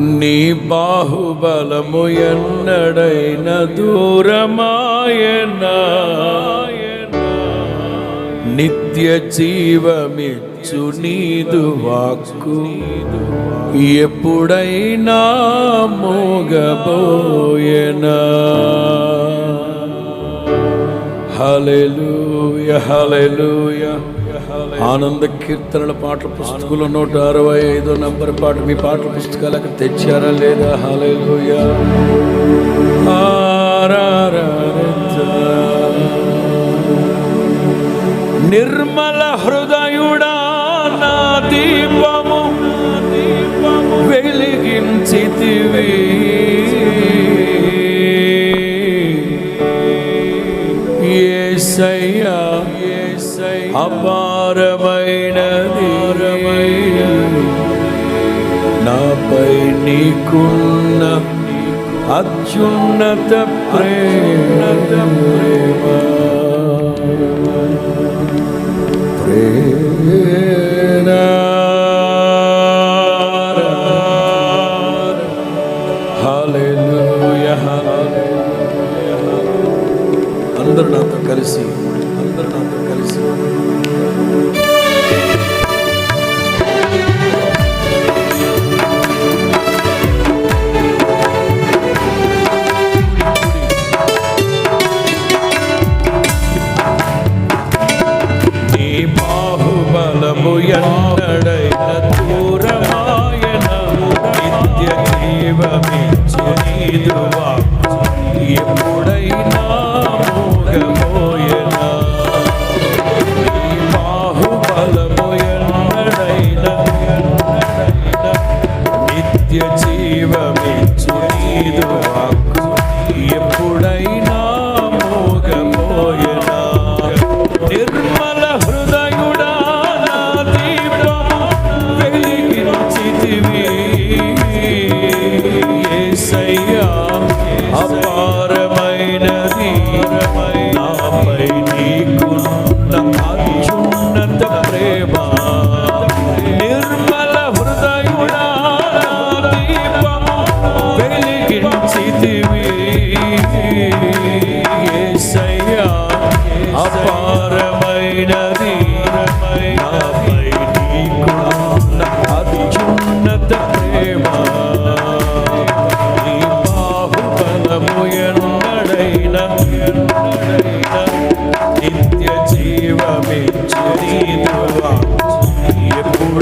నీ బాహుబలము ఎన్నడైన దూరమాయనా? నిత్య జీవమిచ్చు నీదు వాక్కు. ఎప్పుడైనా మోగబోయనా? హలెలుయ హల్లెలూయ. ఆనంద కీర్తనల పాటల పుస్తకంలో నూట అరవై ఐదో నంబర్ పాట. మీ పాటల పుస్తకాలు అక్కడ తెచ్చారా లేదా? హల్లెలూయ. నిర్మల హృదయుడా నా దీపము వెలిగించితివి యేసయ్యా అపారమైనది. నాపై నీకున్న అత్యున్నత ప్రేమ. ప్రేరణ అందరూ నాతో కలిసి జీవమిచ్చు నీదు వాక్కు ఎప్పుడైనా మోగబోయనా నిర్మల హృదయుడా దీపం వెలిగించితివి. యేసయ్యా అపారమైనది